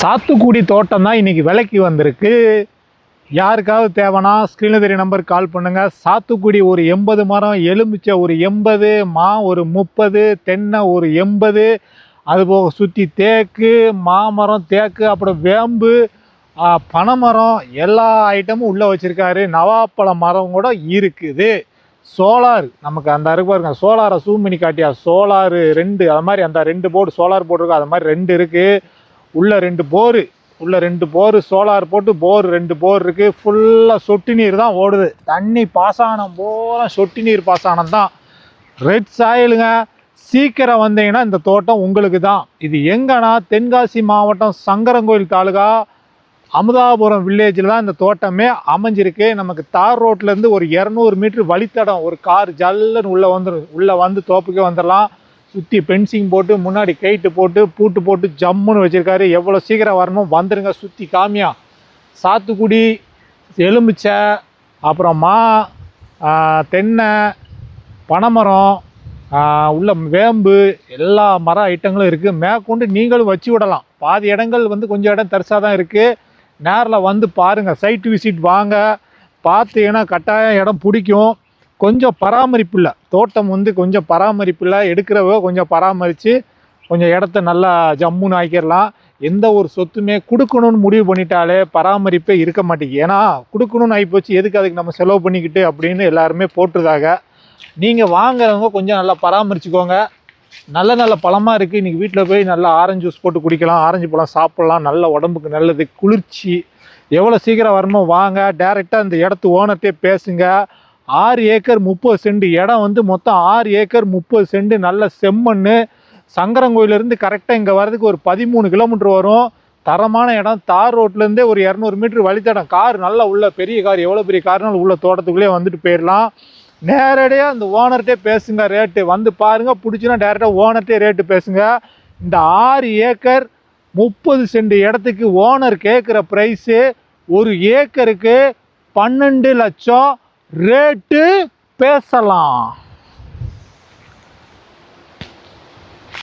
சாத்துக்குடி தோட்டம் தான் இன்றைக்கி விலைக்கு வந்திருக்கு. யாருக்காவது தேவைன்னா ஸ்க்ரீனில் தெரிய நம்பருக்கு கால் பண்ணுங்கள் சாத்துக்குடி ஒரு எண்பது மரம் எலுமிச்சை ஒரு எண்பது மா ஒரு முப்பது தென்னை ஒரு எண்பது அதுபோக சுற்றி தேக்கு மாமரம் தேக்கு அப்புறம் வேம்பு பனைமரம் எல்லா ஐட்டமும் உள்ளே வச்சுருக்காரு. நவாப்பழ மரம் கூட இருக்குது. சோலார் நமக்கு அந்த இருக்கு பாருங்க சோலாரை சூம் பண்ணி காட்டியா? சோலார் ரெண்டு அது மாதிரி அந்த ரெண்டு போர்டு சோலார் போட்டிருக்கோம் அது மாதிரி ரெண்டு இருக்குது உள்ளே ரெண்டு போரு உள்ளே ரெண்டு போர் சோலார் போட்டு போர் ரெண்டு போர் இருக்குது ஃபுல்லாக சொட்டு நீர் தான் ஓடுது. தண்ணி பாசானம் பூரா சொட்டு நீர் பாசானம் தான். ரெட் சாயிலுங்க சீக்கிரம் வந்தீங்கன்னா இந்த தோட்டம் உங்களுக்கு தான். இது எங்கன்னா தென்காசி மாவட்டம் சங்கரங்கோயில் தாலுகா அமுதாபுரம் வில்லேஜில் தான் இந்த தோட்டமே அமைஞ்சிருக்கு. நமக்கு தார் ரோட்லேருந்து ஒரு இரநூறு மீட்ரு வழித்தடம் ஒரு கார் ஜல்லுன்னு உள்ளே வந்துடும் உள்ளே வந்து தோப்புக்கே வந்துடலாம் சுற்றி பென்சிங் போட்டு முன்னாடி கைட்டு போட்டு பூட்டு போட்டு ஜம்முன்னு வச்சுருக்காரு. எவ்வளோ சீக்கிரம் வரணுமோ வந்துடுங்க சுற்றி காமியா. சாத்துக்குடி எலுமிச்சை அப்புறம் மா தென்னை பனைமரம் உள்ள வேம்பு எல்லா மர ஐட்டங்களும் இருக்குது மேற்கொண்டு நீங்களும் வச்சு விடலாம். பாதி இடங்கள் வந்து கொஞ்சம் இடம் தரிசாக தான் இருக்குது நேரில் வந்து பாருங்கள் சைட் விசிட் வாங்க. பார்த்தீங்கன்னா கட்டாயம் இடம் பிடிக்கும். கொஞ்சம் பராமரிப்பு இல்லை தோட்டம் வந்து கொஞ்சம் பராமரிப்பு இல்லை எடுக்கிறவ கொஞ்சம் பராமரித்து கொஞ்சம் இடத்த நல்லா ஜம்முன்னு ஆக்கிடலாம் எந்த ஒரு சொத்துமே கொடுக்கணும்னு முடிவு பண்ணிட்டாலே பராமரிப்பே இருக்க மாட்டேங்குது. ஏன்னா கொடுக்கணும்னு ஆகிப்போச்சு எதுக்கு அதுக்கு நம்ம செலவு பண்ணிக்கிட்டு அப்படின்னு எல்லாருமே போட்டுருதாங்க நீங்கள் வாங்குறவங்க கொஞ்சம் நல்லா பராமரிச்சுக்கோங்க. நல்ல நல்ல பழமாக இருக்குது இன்றைக்கி வீட்டில் போய் நல்லா ஆரஞ்சு ஜூஸ் போட்டு குடிக்கலாம் ஆரஞ்சு பழம் சாப்பிட்லாம். நல்ல உடம்புக்கு நல்லது குளிர்ச்சி. எவ்வளோ சீக்கிரம் வரணுமோ வாங்க. டேரெக்டாக இந்த இடத்து ஓனர்கிட்டே பேசுங்க. ஆறு ஏக்கர் முப்பது சென்ட் இடம் வந்து மொத்தம் ஆறு ஏக்கர் முப்பது சென்ட் நல்ல செம்மண் சங்கரங்கோயிலேருந்து கரெக்டாக இங்கே வர்றதுக்கு ஒரு பதிமூணு கிலோமீட்டர் வரும். தரமான இடம். தார் ரோட்லேருந்தே ஒரு இரநூறு மீட்ரு வழித்தடம். கார் நல்லா உள்ள பெரிய கார் எவ்வளோ பெரிய கார்னாலும் உள்ள தோட்டத்துக்குள்ளே வந்துட்டு போயிடலாம். நேரடியாக அந்த ஓனர்கிட்டே பேசுங்க ரேட்டு வந்து பாருங்க. பிடிச்சினா டேரெக்டாக ஓனர்கிட்டே ரேட்டு பேசுங்க. இந்த ஆறு ஏக்கர் முப்பது சென்ட் இடத்துக்கு ஓனர் கேட்குற ப்ரைஸு ஒரு ஏக்கருக்கு பன்னெண்டு லட்சம் ரேட்டு பேசலாம்.